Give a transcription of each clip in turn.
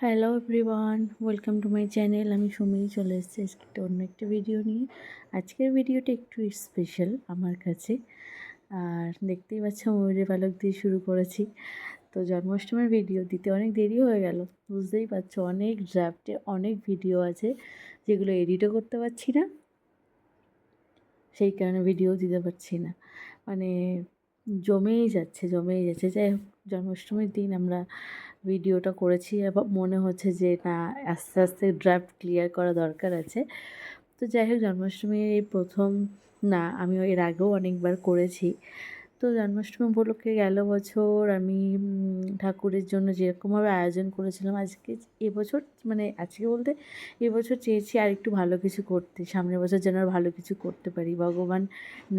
Hello everyone welcome to my channel আমি সুমি, চলে এসেছি আজকে অন্য একটা ভিডিও নিয়ে। আজকের ভিডিওটা একটু স্পেশাল আমার কাছে। আর দেখতেই পাচ্ছ ময়ূরের পালক দিয়ে শুরু করেছি। তো জন্মাষ্টমীর ভিডিও দিতে অনেক দেরি হয়ে গেল। বুঝতেই পারছ, অনেক ড্রাফটে অনেক ভিডিও আছে, যেগুলো এডিটও করতে পারছি না। সেই কারণে ভিডিও দিতে পারছি না। মানে জমেই যাচ্ছে জমেই যাচ্ছে। যাই হোক, জন্মাষ্টমীর দিন আমরা ভিডিওটা করেছি এবং মনে হচ্ছে যে না, আস্তে আস্তে ড্রাফট ক্লিয়ার করা দরকার আছে। তো যাই হোক, জন্মাষ্টমীর এই প্রথম, না আমি এর আগেও অনেকবার করেছি। তো জন্মাষ্টমী উপলক্ষে গেল বছর আমি ঠাকুরের জন্য যেরকমভাবে আয়োজন করেছিলাম, আজকে এবছর মানে আজকে বলতে এবছর চেয়েছি আর একটু ভালো কিছু করতে, সামনের বছর যেন আর ভালো কিছু করতে পারি। ভগবান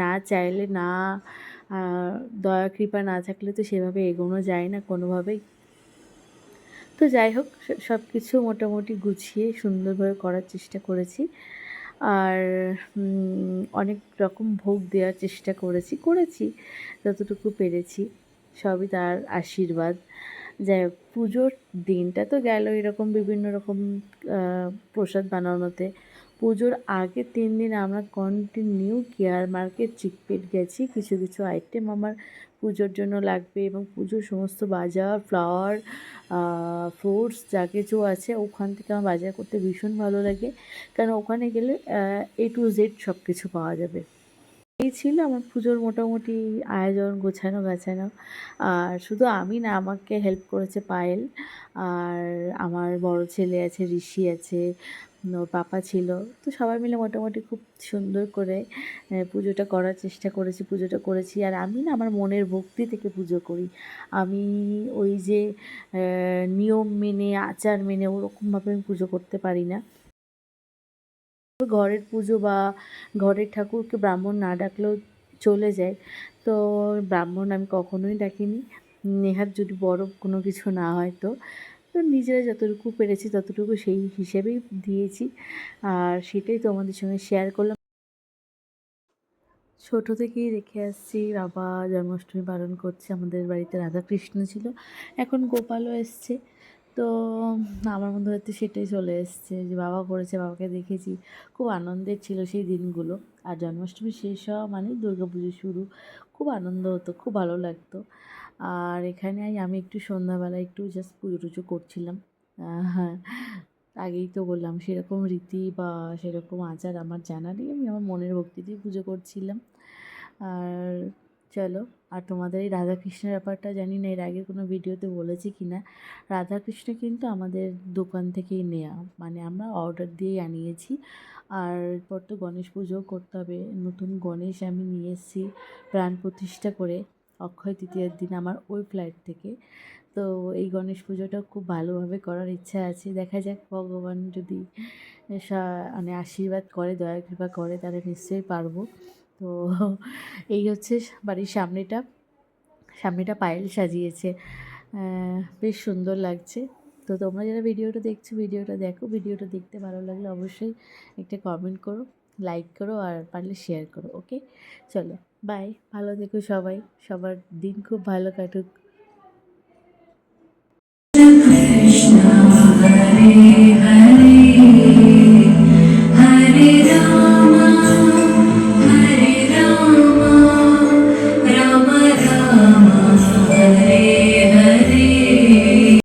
না চাইলে না দয়া, কৃপা না থাকলে তো সেভাবে এগোনো যায় না কোনোভাবেই। তো যাই হোক সব কিছু মোটামুটি গুছিয়ে সুন্দরভাবে করার চেষ্টা করেছি। আর অনেক রকম ভোগ দেওয়ার চেষ্টা করেছি করেছি, যতটুকু পেরেছি। সবই তার আশীর্বাদ। যাই হোক, পুজোর দিনটা তো গেল এরকম বিভিন্ন রকম প্রসাদ বানানোতে। পুজোর আগে তিন দিন আমরা কন্টিনিউ কেয়ার মার্কেট চিকপেট গেছি। কিছু কিছু আইটেম আমার পুজোর জন্য লাগবে এবং পুজোর সমস্ত বাজার ফ্লাওয়ার ফ্রুটস যা কিছু আছে, ওখান থেকে আমার বাজার করতে ভীষণ ভালো লাগে। কারণ ওখানে গেলে এ টু জেড সব কিছু পাওয়া যাবে। এই ছিল আমার পুজোর মোটামুটি আয়োজন, গোছানো, গাছানো। আর শুধু আমি না, আমাকে হেল্প করেছে পায়েল। আর আমার বড় ছেলে আছে, ঋষি আছে, ওর পাপা ছিল। তো সবাই মিলে মোটামুটি খুব সুন্দর করে পুজোটা করার চেষ্টা করেছি, পুজোটা করেছি। আর আমি না, আমার মনের ভক্তি থেকে পুজো করি। আমি ওই যে নিয়ম মেনে, আচার মেনে ওরকমভাবে আমি পুজো করতে পারি না। ঘরের পুজো বা ঘরের ঠাকুরকে ব্রাহ্মণ না ডাকলেও চলে যায়। তো ব্রাহ্মণ আমি কখনোই ডাকিনি নেহাত যদি বড় কোনো কিছু না হয় তো। তো নিজেরা যতটুকু পেরেছি ততটুকু সেই হিসেবেই দিয়েছি। আর সেটাই তোমাদের সঙ্গে শেয়ার করলাম। ছোটো থেকেই দেখে আসছি বাবা জন্মাষ্টমী পালন করছে। আমাদের বাড়িতে রাধাকৃষ্ণ ছিল। এখন গোপালও এসছে। তো আমার মধ্যে হয়তো সেটাই চলে এসছে যে বাবা করেছে, বাবাকে দেখেছি। খুব আনন্দের ছিল সেই দিনগুলো। আর জন্মাষ্টমী শেষ হওয়া মানে পুজো শুরু। খুব আনন্দ হতো, খুব ভালো লাগতো। আর এখানে আমি একটু সন্ধ্যাবেলা একটু জাস্ট পুজো টুজো করছিলাম। হ্যাঁ আগেই তো বললাম, সেরকম রীতি বা সেরকম আচার আমার জানা নেই। আমি আমার মনের ভক্তিতেই পুজো করছিলাম। আর চলো, আর তোমাদের এই রাধাকৃষ্ণের ব্যাপারটা জানি না, এর আগে কোনো ভিডিওতে বলেছি কি না। রাধাকৃষ্ণ কিন্তু আমাদের দোকান থেকেই নেওয়া মানে আমরা অর্ডার দিয়েই আনিয়েছি। আর এরপর তো গণেশ পুজোও করতে হবে, নতুন গণেশ আমি নিয়ে এসেছি প্রাণ প্রতিষ্ঠা করে অক্ষয় তৃতীয়ার দিন আমার ওই ফ্লাইট থেকে। তো এই গণেশ পুজোটা খুব ভালোভাবে করার ইচ্ছা আছে, দেখা যাক ভগবান যদি মানে আশীর্বাদ করে, দয়া কৃপা করে, তাহলে নিশ্চয়ই পারব। তো এই হচ্ছে বাড়ির সামনেটা। সামনেটা পায়েল সাজিয়েছে। বেশ সুন্দর লাগছে। তো তোমরা যারা ভিডিওটা দেখছ, ভিডিওটা দেখো। ভিডিওটা দেখতে ভালো লাগলে অবশ্যই একটা কমেন্ট করো লাইক করো আর পারলে শেয়ার করো ওকে চলো বাই ভালো থেকো সবাই। সবার দিন খুব ভালো কাটুক।